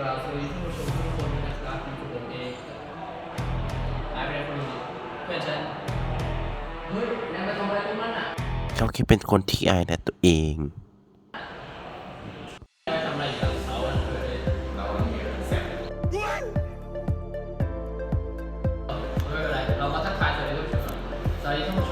กราบสวัสดีท่านผู้ชมทุกคนด้วยนะครับอยู่กับผมเองหายไปไหนคนหนึงเพื่อนฉันเฮ้ยนายมาทำอะไรตรงนั้นอะเขาแค่เป็นคนที่อายในตัวเอง นายมาทำอะไรอยู่กับเสาอะเออเราต้องมีแสบไม่เป็นไรเรามาทักทายสวัสดีท่านผู้ชมก่อนสวัสดีท่านผู้ช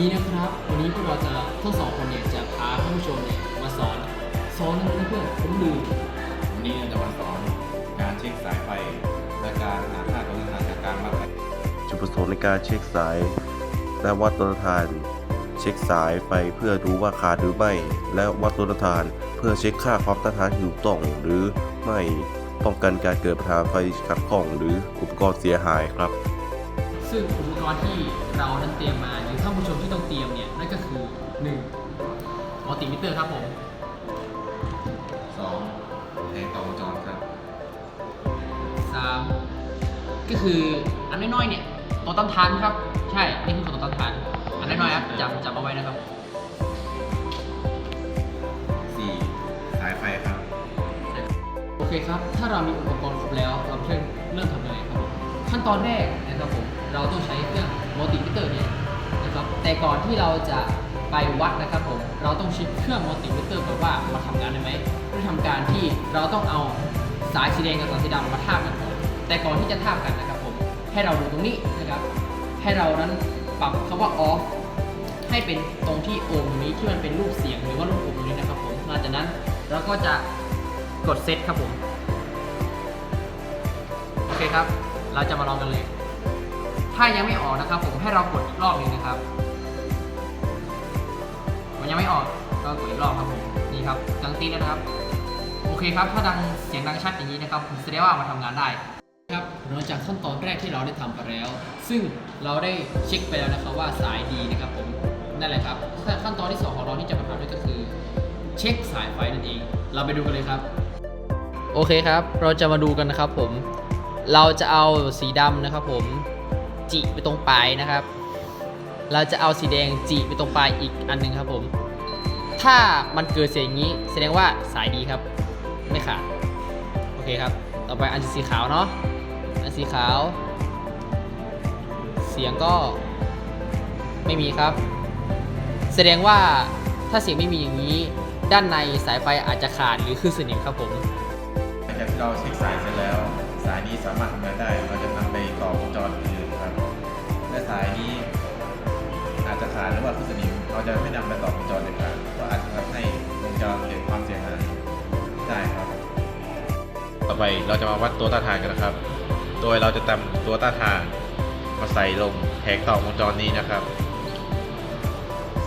นี้นะครับ วันนี้พวกเราจะทั้งสองคนเนี่ยจะพาท่านผู้ชมเนี่ยมาสอนสอนอะไรนะเพื่อนผมลืมวันนี้เราจะมาสอนการเช็คสายไฟ และการหาค่าต้นทางจากการวัดจุดประสงค์ในการเช็คสาย และวัดต้นทาน เช็คสายไฟเพื่อดูว่าขาดหรือไม่ และวัดต้นทาน เพื่อเช็คค่าความต้านทานที่ถูกต้องหรือไม่ป้องกันการเกิดปัญหาไฟขัดข้องหรืออุปกรณ์เสียหายครับ ซึ่งอุปกรณ์ที่เรานั้นเตรียมมาหรือท่านผู้ชมที่ต้องเตรียมเนี่ยนั่นก็คือ1มัลติมิเตอร์ครับผมสองแทงต่อวงจรครับ3ก็คืออันน้อยๆเนี่ยตัวต้านทานครับ ใช่นี่คือตัวต้านทาน อันน้อยๆครับจำจำเอาไว้นะครับสี่สายไฟครับโอเคครับ ถ้าเรามีอุปกรณ์ครบแล้วเราเริ่มเริ่มทำยังไงครับผมขั้นตอนแรกนะครับผม เราต้องใช้เครื่องมัลติมิเตอร์เนี่ยนะครับแต่ก่อนที่เราจะไปวัดนะครับผมเราต้องเช็คเครื่องมัลติมิเตอร์ก่อนว่ามาทำงานได้ไหมด้วยทำการที่เราต้องเอาสายสีแดงกับสายสีดำมาทาบกันก่อนแต่ก่อนที่จะทาบกันนะครับผมให้เราดูตรงนี้นะครับให้เรานั้นปรับคำว่า off ให้เป็นตรงที่โอห์มตรงนี้ที่มันเป็นรูปเสียงหรือว่ารูปกลมตรงนี้นะครับผมหลังจากนั้นเราก็จะกดเซตครับผมโอเคครับ เราจะมาลองกันเลย ถ้ายังไม่ออกนะครับ ผมให้เรากดอีกรอบหนึงนะครับ มันยังไม่ออกก็กดอีกรอบครับผมนี่ครับดังตีแล้วนะครับ โอเคครับ ถ้าดังเสียงดังชัดอย่างนี้นะครับผมแสดงว่ามาทำงานได้ครับหลังจากขั้นตอนแรกที่เราได้ทำไปแล้ว ซึ่งเราได้เช็คไปแล้วนะครับว่าสายดีนะครับผมนั่นแหละครับขั้นตอนที่สองของเราที่จะมาทำด้วยก็คือ เช็คสายไฟนั่นเอง เราไปดูกันเลยครับ โอเคครับ เราจะมาดูกันนะครับผม เราจะเอาสีดำนะครับผม จิไปตรงปลายนะครับ เราจะเอาสีแดงจิไปตรงปลายอีกอันหนึงครับผม ถ้ามันเกิดเสียงนี้ แสดงว่าสายดีครับ ไม่ขาดโอเคครับ ต่อไปอันสีขาวเนาะอันสีขาว เสียงก็ไม่มีครับ แสดงว่าถ้าเสียงไม่มีอย่างนี้ ด้านในสายไฟอาจจะขาดหรือคือสนิมครับผมหลังจากที่เราเช็คสายเสร็จแล้ว สายนี้สามารถทำงานได้เราจะ สายนี้ อาจจะขาดหรือว่าคือสนิมเราจะไม่นำไปต่อวงจรเด็ดขาดเพราะอาจจะทำให้วงจรเกิดความเสียหายได้ครับ ต่อไปเราจะมาวัดตัวต้านทานกันนะครับ โดยเราจะนำตัวต้านทานมาใส่ลงแผงต่อวงจรนี้นะครับ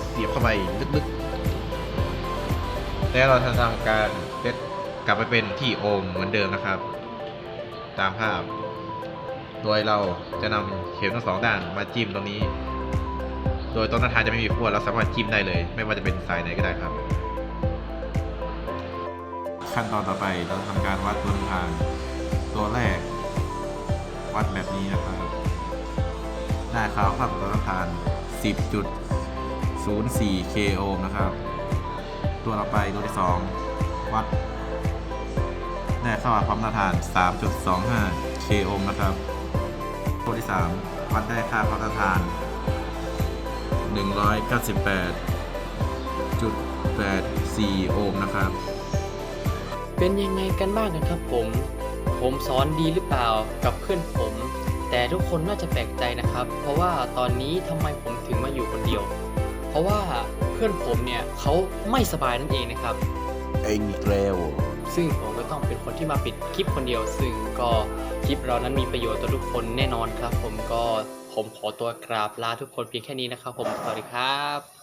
เสียบเข้าไปลึกๆ แล้วเราจะทำการเซตกลับไปเป็นที่โอห์มเหมือนเดิมนะครับ ตามภาพ โดยเราจะนำเข็มทั้งสองด้านมาจิ้มตรงนี้ โดยต้นต้านทานจะไม่มีขั้วเราสามารถจิ้มได้เลย ไม่ว่าจะเป็นสายไหนก็ได้ครับ ขั้นตอนต่อไปเราจะทำการวัดต้นทานตัวแรก วัดแบบนี้นะครับหน้าขาวครับต้นทาน10.04 k โอห์มนะครับ ตัวต่อไปตัวที่ 2 วัดแน่เข้ามาความต้านทาน 3.25 k โอห์มนะครับ ตัวที่ 3 วัดได้ค่าความต้านทาน 198.84 โอห์มนะครับ เป็นยังไงกันบ้างนะครับผม ผมสอนดีหรือเปล่ากับเพื่อนผม แต่ทุกคนน่าจะแปลกใจนะครับ เพราะว่าตอนนี้ทำไมผมถึงมาอยู่คนเดียว เพราะว่าเพื่อนผมเนี่ยเขาไม่สบายนั่นเองนะครับ เองอีกแล้ว ซึ่งผมก็ต้องเป็นคนที่มาปิดคลิปคนเดียว ซึ่งก็คลิปเรานั้นมีประโยชน์ต่อทุกคนแน่นอนครับ ผมก็ผมขอตัวกราบลาทุกคนเพียงแค่นี้นะครับ ผมสวัสดีครับ